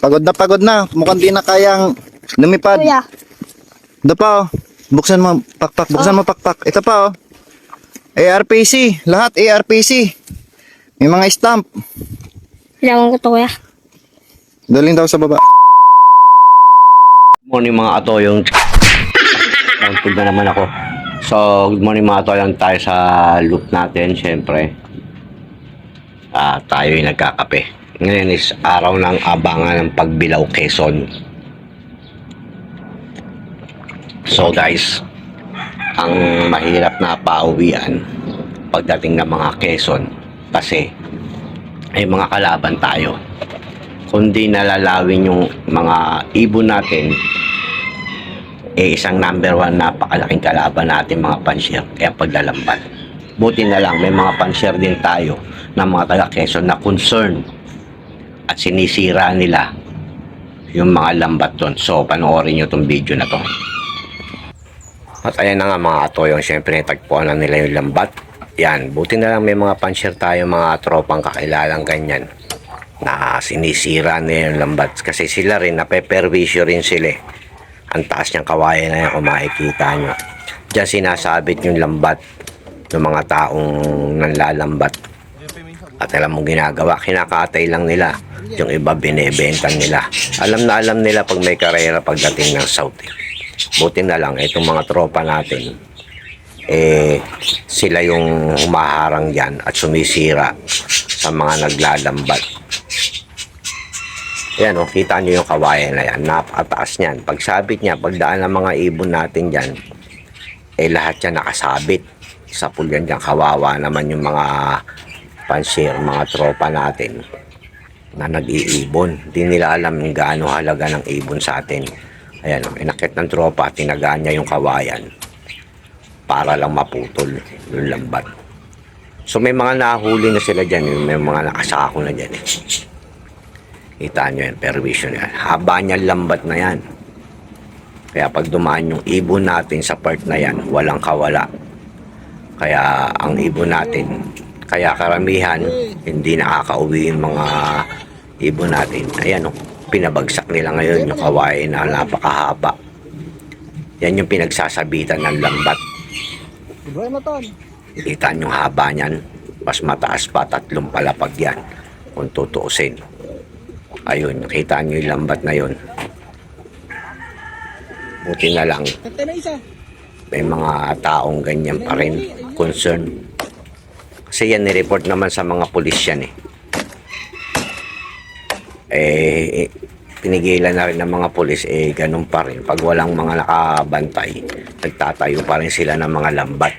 Pagod na pagod na. Mukhang di na kayang lumipad. Kuya. Ito pa oh. Buksan mo, pakpak. Buksan mo, pakpak. Ito pa oh. ARPC. Lahat ARPC. May mga stamp. Kailangan ko to kuya. Daling daw sa baba. morning mga atoyong Tangtog na naman ako so good morning mga atoyong tayo sa loop natin syempre ah tayo yung nagkakape ngayon is araw ng abangan ng pagbilaw Quezon. So guys ang mahirap na pauwian pagdating ng mga Quezon kasi ay mga kalaban tayo. Kundi nalalawin yung mga ibon natin eh isang number one napakalaking kalaban natin mga pansyer kaya paglalambat. Buti na lang may mga pansyer din tayo ng mga taga Quezon na concern at sinisira nila yung mga lambat doon. So panoorin nyo tong video na to. At ayan na nga mga atoyong syempre tagpuan na nila yung lambat. Yan buti na lang may mga pansyer tayo mga tropang kakilalang ganyan na sinisira nila yung lambat. Kasi sila rin napeperwisyo rin sila eh. ang taas niyang kawayan na yan kung makikita nyo. Dyan sinasabit yung lambat ng mga taong nanlalambat at alam mo ginagawa kinakatay lang nila yung iba binebenta nila alam na alam nila pag may karera pagdating ng south eh. buti na lang itong mga tropa natin eh sila yung humaharang dyan at sumisira sa mga naglalambat yan o, kita nyo yung kawayan na yan. Napakataas niyan. Pag sabit niya, pagdaan ng mga ibon natin dyan, eh lahat yan nakasabit. Sa pulyan dyan, kawawa naman yung mga pansir, mga tropa natin na nag-iibon. Hindi nila alam gaano halaga ng ibon sa atin. Ayan inakit ng tropa, tinagaan niya yung kawayan para lang maputol yung lambat. So may mga nahuli na sila dyan, may mga nakasako na dyan. Kita nyo yan, perwisyo na yan. Haba niya lambat na yan. Kaya pag dumaan yung ibon natin sa part na yan, walang kawala. Kaya ang ibon natin, kaya karamihan, hindi nakakauwi yung mga ibon natin. Ayan o, pinabagsak nila ngayon yung kawain na napakahaba. Yan yung pinagsasabitan ng lambat. Kita nyo haba niyan. Mas mataas pa, tatlong palapag yan. Kung tutuusin. Ayun, nakita nyo yung lambat na yun. Buti na lang, may mga taong ganyan pa rin, concern. Kasi yan, nireport naman sa mga pulis yan eh. Eh, eh, pinigilan na rin ng mga pulis, eh, ganun pa rin. Pag walang mga nakabantay, nagtatayo pa rin sila ng mga lambat.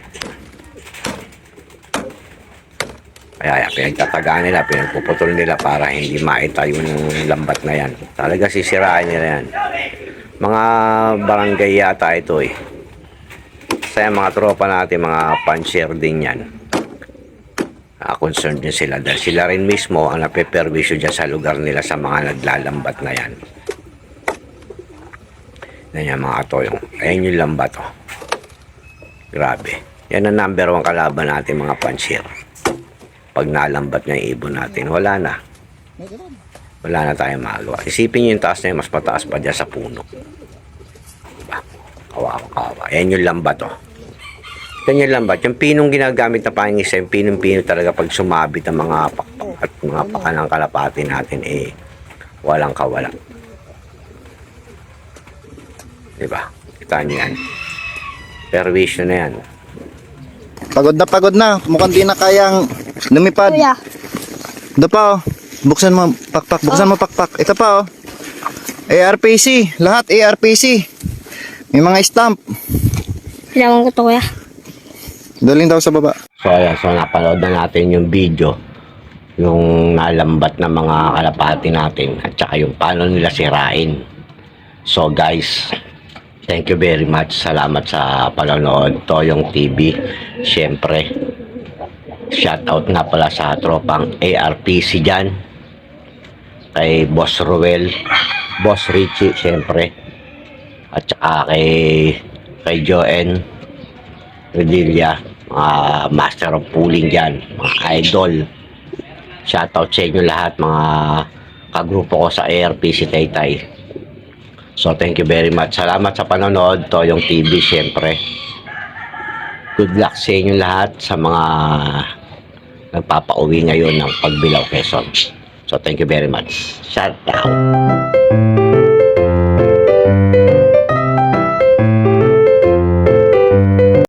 Kaya pinagtatagaan nila, pinagpuputol nila para hindi maitayo ng lambat na yan. Talaga sisirain nila yan. Mga barangay yata ito eh. Sa mga tropa natin, mga pansier din yan. Ah, concerned din sila dahil sila rin mismo ang napeperwisyo dyan sa lugar nila sa mga naglalambat na yan. Yan yan mga toyong. Ayan yung lambat oh. Grabe. Yan ang number one kalaban natin mga pansier pag nalambat niya yung ibon natin, wala na. Wala na tayong magawa. Isipin niyo yung taas na yun, mas mataas pa dyan sa puno. Diba? Kawawa, kawawa. Yan yung lambat, oh. Yan yung lambat. Yung pinong ginagamit na pangisa, yung pinong-pino talaga pag sumabit ang mga pakpak at mga pakanang kalapati natin, eh, walang kawala. Diba? Kita niyo yan. Perwisyo na yan. Pagod na pagod na. Mukhang di na kayang lumipad. Kuya. Ito pa oh. Buksan mo, pakpak. Buksan mo, pakpak. Ito pa oh. ARPC. Lahat ARPC. May mga stamp. Kailangan ko to kuya. Daling daw sa baba. So ayan, so napanood na natin yung video yung nalambat ng mga kalapati natin at saka yung paano nila sirain. So guys, thank you very much. Salamat sa panonood. Toyong TV. Siyempre, shoutout nga pala sa tropang ARPC dyan. Kay Boss Ruel, Boss Richie, siyempre. At saka kay, kay Joen, Redilia, mga master of pooling dyan, mga idol. Shoutout sa inyo lahat, mga kagrupo ko sa ARPC Taytay. So thank you very much. Salamat sa panonood. Toyong TV syempre. Good luck sa inyo lahat sa mga nagpapauwi ngayon ng Pagbilao Quezon. So thank you very much. Shout out.